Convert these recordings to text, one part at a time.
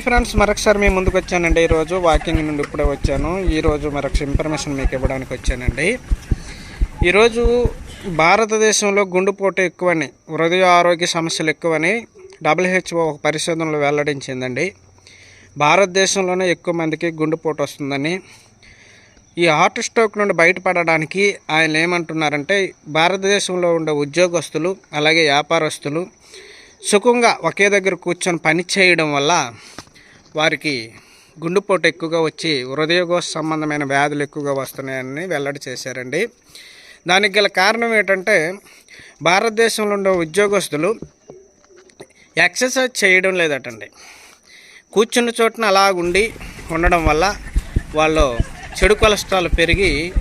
Friends మరొకసారి మీ ముందుకు వచ్చానండి. ఈరోజు వాకింగ్ నుండి ఇప్పుడే వచ్చాను. ఈరోజు మరొక ఇన్ఫర్మేషన్ మీకు ఇవ్వడానికి వచ్చానండి. ఈరోజు భారతదేశంలో గుండెపోటు ఎక్కువని హృదయ ఆరోగ్య సమస్యలు ఎక్కువని డబ్ల్యూహెచ్ఓ ఒక పరిశోధనలో వెల్లడించిందండి. భారతదేశంలోనే ఎక్కువ మందికి గుండెపోటు వస్తుందని ఈ హార్ట్ స్ట్రోక్ నుండి బయటపడడానికి ఆయన ఏమంటున్నారంటే భారతదేశంలో ఉండే ఉద్యోగస్తులు అలాగే వ్యాపారస్తులు సుఖంగా ఒకే దగ్గర కూర్చొని పని చేయడం వల్ల వారికి గుండెపోటు ఎక్కువగా వచ్చి హృదయకోశ సంబంధమైన వ్యాధులు ఎక్కువగా వస్తున్నాయని వెల్లడి చేశారండి. దానికి గల కారణం ఏంటంటే భారతదేశంలో ఉండే ఉద్యోగస్తులు ఎక్సర్సైజ్ చేయడం లేదటండి. కూర్చున్న చోటున అలా ఉండి ఉండడం వల్ల వాళ్ళు చెడు కొలెస్ట్రాల్ పెరిగి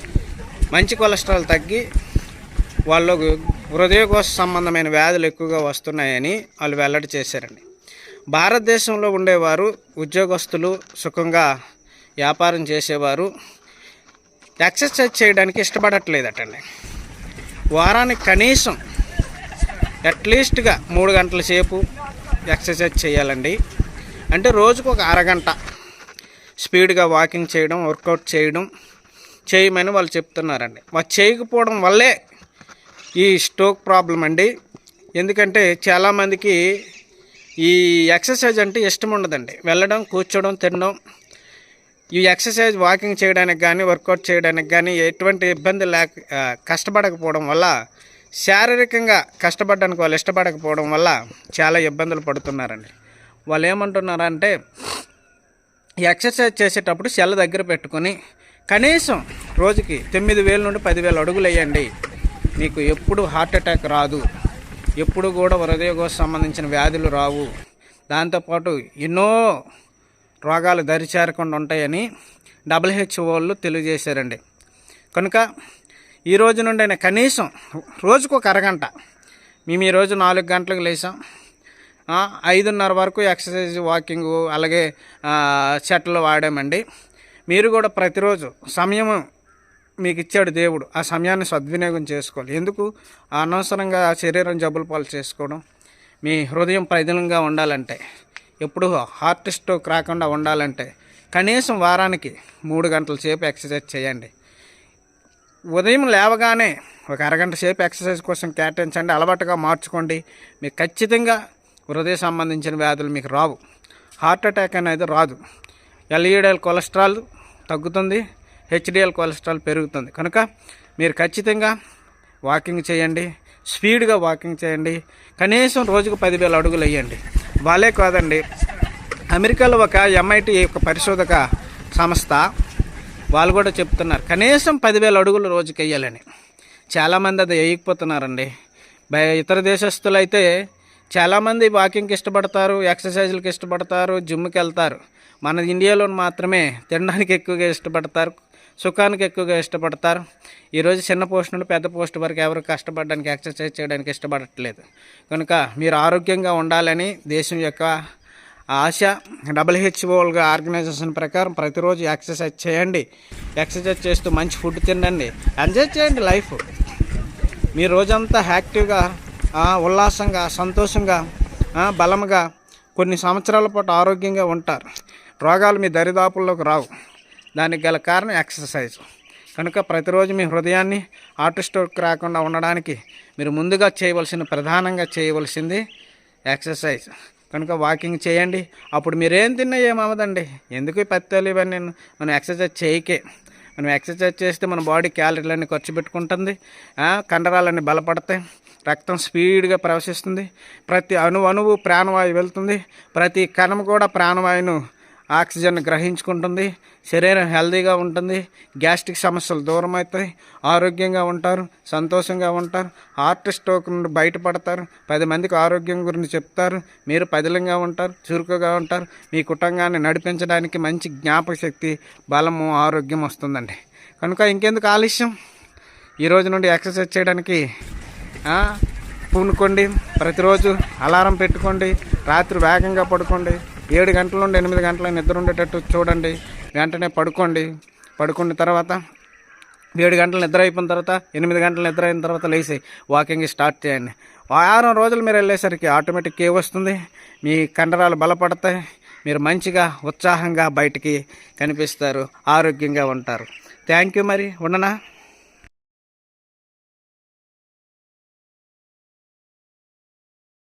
మంచి కొలెస్ట్రాల్ తగ్గి వాళ్ళు హృదయకోశ సంబంధమైన వ్యాధులు ఎక్కువగా వస్తున్నాయని వాళ్ళు వెల్లడి చేశారండి. భారతదేశంలో ఉండేవారు ఉద్యోగస్తులు సుఖంగా వ్యాపారం చేసేవారు. ఎక్సర్సైజ్ చేయడానికి ఇష్టపడట్లేదటండి. వారానికి కనీసం అట్లీస్ట్గా మూడు గంటల సేపు ఎక్సర్సైజ్ చేయాలండి. అంటే రోజుకు ఒక అరగంట స్పీడ్గా వాకింగ్ చేయడం వర్కౌట్ చేయడం చేయమని వాళ్ళు చెప్తున్నారండి. వాళ్ళు చేయకపోవడం వల్లే ఈ స్టోక్ ప్రాబ్లం అండి. ఎందుకంటే చాలామందికి ఈ ఎక్సర్సైజ్ అంటే ఇష్టం ఉండదండి. వెళ్ళడం కూర్చోవడం తినడం. ఈ ఎక్సర్సైజ్ వాకింగ్ చేయడానికి కానీ వర్కౌట్ చేయడానికి కానీ ఎటువంటి ఇబ్బంది లేక కష్టపడకపోవడం వల్ల శారీరకంగా కష్టపడడానికి వాళ్ళు ఇష్టపడకపోవడం వల్ల చాలా ఇబ్బందులు పడుతున్నారండి. వాళ్ళు ఏమంటున్నారంటే ఎక్సర్సైజ్ చేసేటప్పుడు సెల్ దగ్గర పెట్టుకొని కనీసం రోజుకి తొమ్మిది వేల నుండి పదివేల అడుగులు వేయండి. మీకు ఎప్పుడు హార్ట్ అటాక్ రాదు. ఎప్పుడు కూడా హృదయకోశ సంబంధించిన వ్యాధులు రావు. దాంతోపాటు ఎన్నో రోగాలు దరిచేరకుండా ఉంటాయని డబ్ల్యూహెచ్ఓ వాళ్ళు తెలియజేశారండి. కనుక ఈ రోజు నుండి అయినా కనీసం రోజుకు ఒక అరగంట మేము ఈరోజు నాలుగు గంటలకు లేసాం ఐదున్నర వరకు ఎక్సర్సైజ్ వాకింగ్ అలాగే చెట్లు వాడామండి. మీరు కూడా ప్రతిరోజు సమయం మీకు ఇచ్చాడు దేవుడు. ఆ సమయాన్ని సద్వినియోగం చేసుకోవాలి. ఎందుకు? అనవసరంగా శరీరం జబ్బులు పాలు చేసుకోవడం. మీ హృదయం ప్రజలంగా ఉండాలంటే ఎప్పుడు హార్ట్ స్ట్రోక్ రాకుండా ఉండాలంటే కనీసం వారానికి మూడు గంటల సేపు ఎక్సర్సైజ్ చేయండి. ఉదయం లేవగానే ఒక అరగంట సేపు ఎక్సర్సైజ్ కోసం కేటాయించండి. అలవాటుగా మార్చుకోండి. మీకు ఖచ్చితంగా హృదయ సంబంధించిన వ్యాధులు మీకు రావు. హార్ట్ అటాక్ అనేది రాదు. ఎల్ఈడిఎల్ కొలెస్ట్రాల్ తగ్గుతుంది. హెచ్డిఎల్ కొలెస్ట్రాల్ పెరుగుతుంది. కనుక మీరు ఖచ్చితంగా వాకింగ్ చేయండి. స్పీడ్గా వాకింగ్ చేయండి. కనీసం రోజుకు పదివేల అడుగులు వేయండి. వాళ్ళే కాదండి. అమెరికాలో ఒక ఎంఐటి ఒక పరిశోధక సంస్థ వాళ్ళు కూడా చెప్తున్నారు. కనీసం పదివేల అడుగులు రోజుకి వేయాలని. చాలామంది అది వేయకపోతున్నారండి. ఇతర దేశస్తులు అయితే చాలామంది వాకింగ్కి ఇష్టపడతారు ఎక్సర్సైజ్లకు ఇష్టపడతారు జిమ్కి వెళ్తారు. మన ఇండియాలో మాత్రమే తినడానికి ఎక్కువగా ఇష్టపడతారు. సుఖానికి ఎక్కువగా ఇష్టపడతారు. ఈరోజు చిన్న పోస్ట్ నుండి పెద్ద పోస్ట్ వరకు ఎవరు కష్టపడడానికి ఎక్సర్సైజ్ చేయడానికి ఇష్టపడట్లేదు. కనుక మీరు ఆరోగ్యంగా ఉండాలని దేశం యొక్క ఆశ డబ్ల్యూహెచ్ఓల్గా ఆర్గనైజేషన్ ప్రకారం ప్రతిరోజు ఎక్సర్సైజ్ చేయండి. ఎక్సర్సైజ్ చేస్తూ మంచి ఫుడ్ తినండి. ఎంజాయ్ చేయండి లైఫ్ మీ రోజంతా యాక్టివ్గా ఉల్లాసంగా సంతోషంగా బలంగా కొన్ని సంవత్సరాల పాటు ఆరోగ్యంగా ఉంటారు. రోగాలు మీ దరిదాపుల్లోకి రావు. దానికి గల కారణం ఎక్సర్సైజ్. కనుక ప్రతిరోజు మీ హృదయాన్ని ఆర్టిస్టోక్ రాకుండా ఉండడానికి మీరు ముందుగా చేయవలసిన ప్రధానంగా చేయవలసింది ఎక్సర్సైజ్. కనుక వాకింగ్ చేయండి. అప్పుడు మీరేం తిన్నా ఏమవదండి ఎందుకు ఈ పత్తాలు ఇవన్నీ? మనం ఎక్సర్సైజ్ చేయకే. మనం ఎక్సర్సైజ్ చేస్తే మన బాడీ క్యాలరీలన్నీ ఖర్చు పెట్టుకుంటుంది. కండరాలన్నీ బలపడతాయి. రక్తం స్పీడ్గా ప్రవశిస్తుంది. ప్రతి అణు అణువు ప్రాణవాయువు వెళ్తుంది. ప్రతి కణం కూడా ప్రాణవాయువును ఆక్సిజన్ గ్రహించుకుంటుంది శరీరం హెల్దీగా ఉంటుంది గ్యాస్ట్రిక్ సమస్యలు దూరం అవుతాయి ఆరోగ్యంగా ఉంటారు సంతోషంగా ఉంటారు హార్ట్ స్ట్రోక్ నుండి బయటపడతారు పది మందికి ఆరోగ్యం గురించి చెప్తారు మీరు పదిలంగా ఉంటారు చురుకుగా ఉంటారు మీ కుటుంబాన్ని నడిపించడానికి మంచి జ్ఞాపక శక్తి బలము ఆరోగ్యం వస్తుందండి. కనుక ఇంకెందుకు ఆలస్యం? ఈ రోజు నుండి ఎక్సర్సైజ్ చేయడానికి పూనుకోండి ప్రతిరోజు అలారం పెట్టుకోండి రాత్రి వేగంగా పడుకోండి ఏడు గంటల నుండి ఎనిమిది గంటల నిద్ర ఉండేటట్టు చూడండి. వెంటనే పడుకోండి. పడుకున్న తర్వాత ఏడు గంటలు నిద్ర అయిపోయిన తర్వాత ఎనిమిది గంటలు నిద్ర అయిన తర్వాత లేచి వాకింగ్ స్టార్ట్ చేయండి. వారం రోజులు మీరు వెళ్ళేసరికి ఆటోమేటిక్ ఏ వస్తుంది. మీ కండరాలు బలపడతాయి. మీరు మంచిగా ఉత్సాహంగా బయటికి కనిపిస్తారు. ఆరోగ్యంగా ఉంటారు. థ్యాంక్ యూ మరి. ఉండనా?